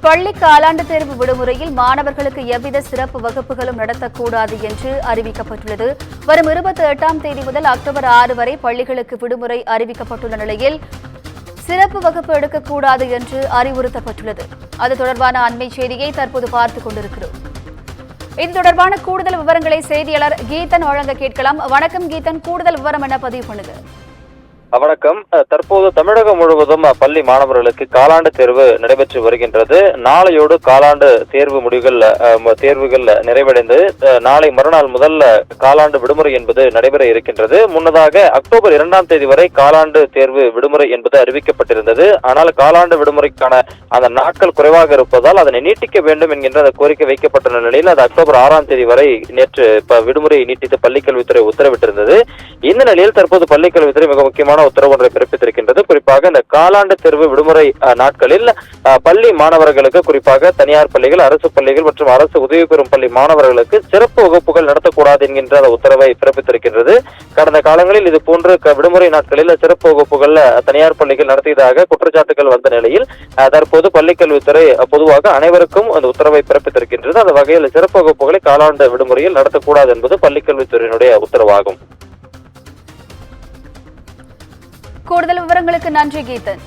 பள்ளி காலாண்டு தேர்வு விடுமுறையில் மாணவர்களுக்கு எவ்வித சிறப்பு வகுப்புகளும் நடத்தக்கூடாது என்று அறிவிக்கப்பட்டுள்ளது. வரும் இருபத்தி எட்டாம் தேதி முதல் அக்டோபர் ஆறு வரை பள்ளிகளுக்கு விடுமுறை அறிவிக்கப்பட்டுள்ள நிலையில் சிறப்பு வகுப்பு எடுக்கக்கூடாது என்று அறிவுறுத்தப்பட்டுள்ளது. அது தொடர்பான அண்மை செய்தியை தற்போது பார்த்துக் கொண்டிருக்கிறோம். இது தொடர்பான கூடுதல் விவரங்களை செய்தியாளர் கீதன் வழங்க கேட்கலாம். வணக்கம் கீதன். கூடுதல் விவரம் என பதிவு பண்ணுங்க வணக்கம். தற்போது தமிழகம் முழுவதும் பள்ளி மாணவர்களுக்கு காலாண்டு தேர்வு நடைபெற்று வருகின்றது. நாளையோடு காலாண்டு தேர்வு முடிவுகள் தேர்வுகள் நிறைவடைந்து நாளை மறுநாள் முதல் காலாண்டு விடுமுறை என்பது நடைபெற இருக்கின்றது. முன்னதாக அக்டோபர் இரண்டாம் தேதி வரை காலாண்டு தேர்வு விடுமுறை என்பது அறிவிக்கப்பட்டிருந்தது. ஆனால் காலாண்டு விடுமுறைக்கான அந்த நாட்கள் குறைவாக இருப்பதால் அதனை நீட்டிக்க வேண்டும் என்கின்ற அந்த கோரிக்கை வைக்கப்பட்டுள்ள நிலையில் அது அக்டோபர் ஆறாம் தேதி வரை நேற்று விடுமுறை விடுமுறையை நீட்டித்து பள்ளிக்கல்வித்துறை உத்தரவிட்டிருந்தது. இந்த நிலையில் தற்போது பள்ளிக்கல்வித்துறை மிக முக்கியமான உத்தரவு ஒன்றை பிறப்பித்திருக்கின்றது. குறிப்பாக இந்த காலாண்டு தேர்வு விடுமுறை நாட்களில் பள்ளி மாணவர்களுக்கு குறிப்பாக தனியார் பள்ளிகள் அரசு பள்ளிகள் மற்றும் அரசு உதவி பெறும் பள்ளி மாணவர்களுக்கு சிறப்பு வகுப்புகள் நடத்தக்கூடாது என்கின்ற அந்த உத்தரவை பிறப்பித்திருக்கின்றது. கடந்த காலங்களில் இது போன்று க- விடுமுறை நாட்களில் சிறப்பு வகுப்புகள் தனியார் பள்ளிகள் நடத்தியதாக குற்றச்சாட்டுகள் வந்த நிலையில் தற்போது பள்ளிக்கல்வித்துறை பொதுவாக அனைவருக்கும் அந்த உத்தரவை பிறப்பித்திருக்கின்றது. அந்த வகையில் சிறப்பு வகுப்புகளை காலாண்டு விடுமுறையில் நடத்தக்கூடாது என்பது பள்ளிக்கல்வித்துறையினுடைய உத்தரவாகும். கூடுதல் விவரங்களுக்கு நன்றி கீதன்